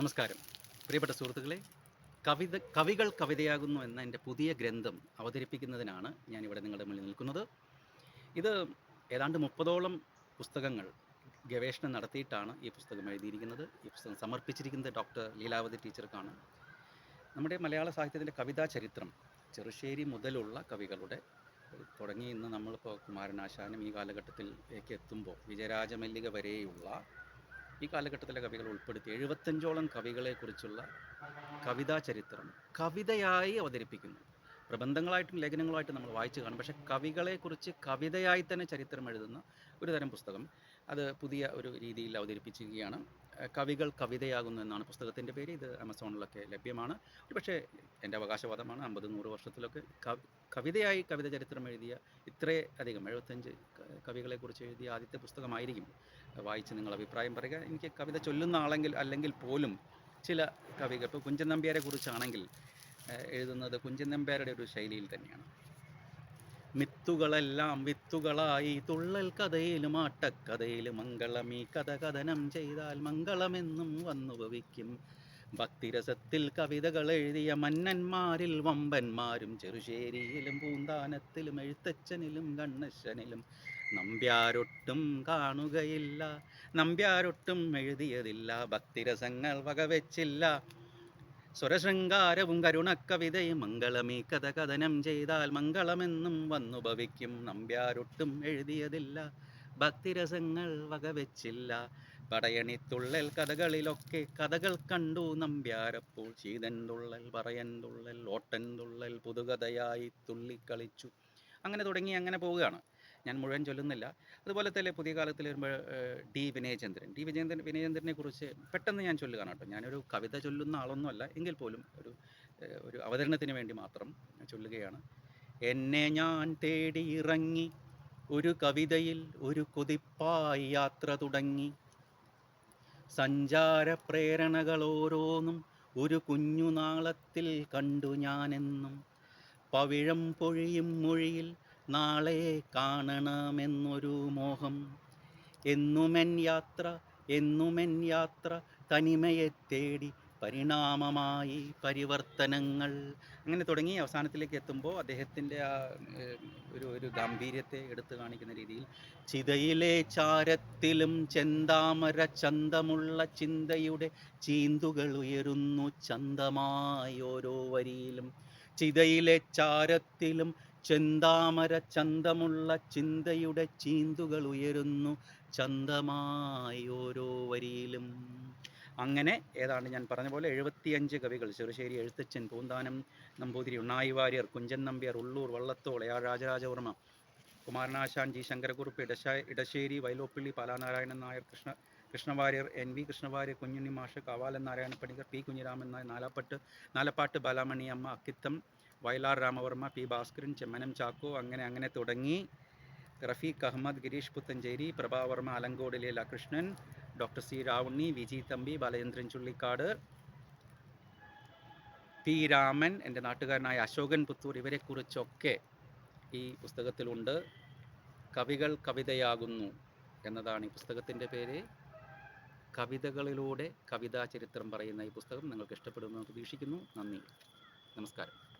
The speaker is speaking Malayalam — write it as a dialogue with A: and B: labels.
A: നമസ്കാരം. പ്രിയപ്പെട്ട സുഹൃത്തുക്കളെ കവിത കവികൾ കവിതയാകുന്നു എന്ന എന്റെ പുതിയ ഗ്രന്ഥം അവതരിപ്പിക്കുന്നതിനാണ് ഞാനിവിടെ നിങ്ങളുടെ മുന്നിൽ നിൽക്കുന്നത്. ഇത് ഏതാണ്ട് മുപ്പതോളം പുസ്തകങ്ങൾ ഗവേഷണം നടത്തിയിട്ടാണ് ഈ പുസ്തകം എഴുതിയിരിക്കുന്നത്. ഈ പുസ്തകം സമർപ്പിച്ചിരിക്കുന്നത് ഡോക്ടർ ലീലാവതി ടീച്ചർക്കാണ്. നമ്മുടെ മലയാള സാഹിത്യത്തിന്റെ കവിതാ ചരിത്രം ചെറുശ്ശേരി മുതലുള്ള കവികളുടെ തുടങ്ങി ഇന്ന് നമ്മളിപ്പോൾ കുമാരനാശാനും ഈ കാലഘട്ടത്തിലേക്ക് എത്തുമ്പോൾ വിജയരാജമല്ലിക വരെയുള്ള ഈ കാലഘട്ടത്തിലെ കവികൾ ഉൾപ്പെടുത്തി എഴുപത്തഞ്ചോളം കവികളെക്കുറിച്ചുള്ള കവിതാ ചരിത്രം കവിതയായി അവതരിപ്പിക്കുന്നു. പ്രബന്ധങ്ങളായിട്ടും ലേഖനങ്ങളായിട്ടും നമ്മൾ വായിച്ചു കാണും. പക്ഷേ കവികളെക്കുറിച്ച് കവിതയായി തന്നെ ചരിത്രം എഴുതുന്ന ഒരു തരം പുസ്തകം അത് പുതിയ ഒരു രീതിയിൽ അവതരിപ്പിച്ചിരിക്കുകയാണ്. കവികൾ കവിതയാകുന്നു എന്നാണ് പുസ്തകത്തിന്റെ പേര്. ഇത് ആമസോണിലൊക്കെ ലഭ്യമാണ്. പക്ഷേ എന്റെ അവകാശവാദമാണ്. അമ്പത് നൂറ് വർഷത്തിലൊക്കെ കവിതയായി കവിത ചരിത്രം എഴുതിയ ഇത്രേ അധികം എഴുപത്തഞ്ച് കവികളെ കവികളെക്കുറിച്ച് എഴുതിയ ആദ്യത്തെ പുസ്തകമായിരിക്കും. വായിച്ച് നിങ്ങൾ അഭിപ്രായം പറയുക. എനിക്ക് കവിത ചൊല്ലുന്ന ആളെങ്കിൽ അല്ലെങ്കിൽ പോലും ചില കവികൾ ഇപ്പോൾ കുഞ്ചൻ നമ്പ്യാരെ കുറിച്ചാണെങ്കിൽ എഴുതുന്നത് കുഞ്ചൻ നമ്പ്യാരുടെ ഒരു ശൈലിയിൽ തന്നെയാണ്. മിത്തുകളെല്ലാം വിത്തുകളായി തുള്ളൽ കഥയിലും ആട്ടക്കഥയിലും മംഗളമീ കഥ കഥനം ചെയ്താൽ മംഗളമെന്നും വന്നു ഭവിക്കും. ഭക്തിരസത്തിൽ കവിതകൾ എഴുതിയ മന്നന്മാരിൽ വമ്പന്മാരും ചെറുശ്ശേരിയിലും പൂന്താനത്തിലും എഴുത്തച്ഛനിലും കണ്ണശ്ശനിലും. നമ്പ്യാരൊട്ടും കാണുകയില്ല നമ്പ്യാരൊട്ടും എഴുതിയതില്ല ഭക്തിരസങ്ങൾ വകവെച്ചില്ല സ്വരശൃംഗാരവും കരുണക്കവിതയും മംഗളമീ കഥ കഥനം ചെയ്താൽ മംഗളമെന്നും വന്നു ഭവിക്കും നമ്പ്യാരൊട്ടും എഴുതിയതില്ല. ഭക്തിരസങ്ങൾ വകവെച്ചില്ല. പടയണിത്തുള്ളൽ കഥകളിലൊക്കെ കഥകൾ കണ്ടു. നമ്പ്യാരപ്പോൾ ചീതൻ തുള്ളൽ പറയൻ തുള്ളൽ ഓട്ടൻ തുള്ളൽ പുതുകഥയായി തുള്ളിക്കളിച്ചു. അങ്ങനെ തുടങ്ങി അങ്ങനെ പോവുകയാണ്. ഞാൻ മുഴുവൻ ചൊല്ലുന്നില്ല. അതുപോലെ തന്നെ പുതിയ കാലത്തിൽ വരുമ്പോൾ ഡി വിനയചന്ദ്രൻ. ഡി വിജയചന്ദ്രൻ വിനയചന്ദ്രനെ കുറിച്ച് പെട്ടെന്ന് ഞാൻ ചൊല്ലുകയാണ് കേട്ടോ. ഞാനൊരു കവിത ചൊല്ലുന്ന ആളൊന്നുമല്ല. എങ്കിൽ പോലും ഒരു ഒരു അവതരണത്തിന് വേണ്ടി മാത്രം ചൊല്ലുകയാണ്. എന്നെ ഞാൻ തേടി ഇറങ്ങി ഒരു കവിതയിൽ ഒരു കുതിപ്പായി യാത്ര തുടങ്ങി. സഞ്ചാര പ്രേരണകൾ ഓരോന്നും ഒരു കുഞ്ഞുനാളത്തിൽ കണ്ടു ഞാനെന്നും. പവിഴം പൊഴിയും മൊഴിയിൽ നാളെ കാണണമെന്നൊരു മോഹം. എന്നുമെൻ യാത്ര എന്നുമെൻ യാത്ര തനിമയെ തേടി പരിണാമമായി പരിവർത്തനങ്ങൾ. അങ്ങനെ തുടങ്ങി അവസാനത്തിലേക്ക് എത്തുമ്പോൾ അദ്ദേഹത്തിന്റെ ആ ഒരു ഒരു ഗാംഭീര്യത്തെ എടുത്തു കാണിക്കുന്ന രീതിയിൽ ചിതയിലെ ചാരത്തിലും ചെന്താമര ചന്തമുള്ള ചിന്തയുടെ ചീന്തുകൾ ഉയരുന്നു ചന്തമായി ഓരോ വരിയിലും. ചിതയിലെ ചാരത്തിലും ചെന്താമര ചന്തമുള്ള ചിന്തയുടെ ചീന്തുകൾ ഉയരുന്നു ചന്തമായി ഓരോ വരിയിലും. അങ്ങനെ ഏതാണ്ട് ഞാൻ പറഞ്ഞ പോലെ എഴുപത്തിയഞ്ച് കവികൾ. Cherusseri Ezhuthachan Poonthanam Namboothiri Unnayi Variar Kunchan Nambiar Ulloor Vallathol R Rajarajavarma Kumaranasan G. Sankara Kurup ഇടശ Edasseri Vyloppilli പാലാനാരായണൻ Nair Krishna Krishna Warrier N V Krishna Warrier Kunjunni Mash കവാലൻ Narayana Panicker P Kunhiraman Nair Nalappat Nalappat Balamani Amma Akkitham Vayalar Ramavarma P Bhaskaran Chemmanam Chacko അങ്ങനെ അങ്ങനെ തുടങ്ങി. Rafeeq Ahammed Girish Puthenchery Prabhavarma Alankode Leela Krishnan doctor C Ravunni V G Thampi Balachandran Chullikkad P Raman എന്റെ നാട്ടുകാരനായ അശോകൻ പുത്തൂർ ഇവരെക്കുറിച്ചൊക്കെ ഈ പുസ്തകത്തിലുണ്ട്. കവികൾ കവിതയാകുന്നു എന്നതാണ് ഈ പുസ്തകത്തിന്റെ പേര്. കവിതകളിലൂടെ കവിതാ ചരിത്രം പറയുന്ന ഈ പുസ്തകം നിങ്ങൾക്ക് ഇഷ്ടപ്പെടുമെന്ന് പ്രതീക്ഷിക്കുന്നു. നന്ദി. നമസ്കാരം.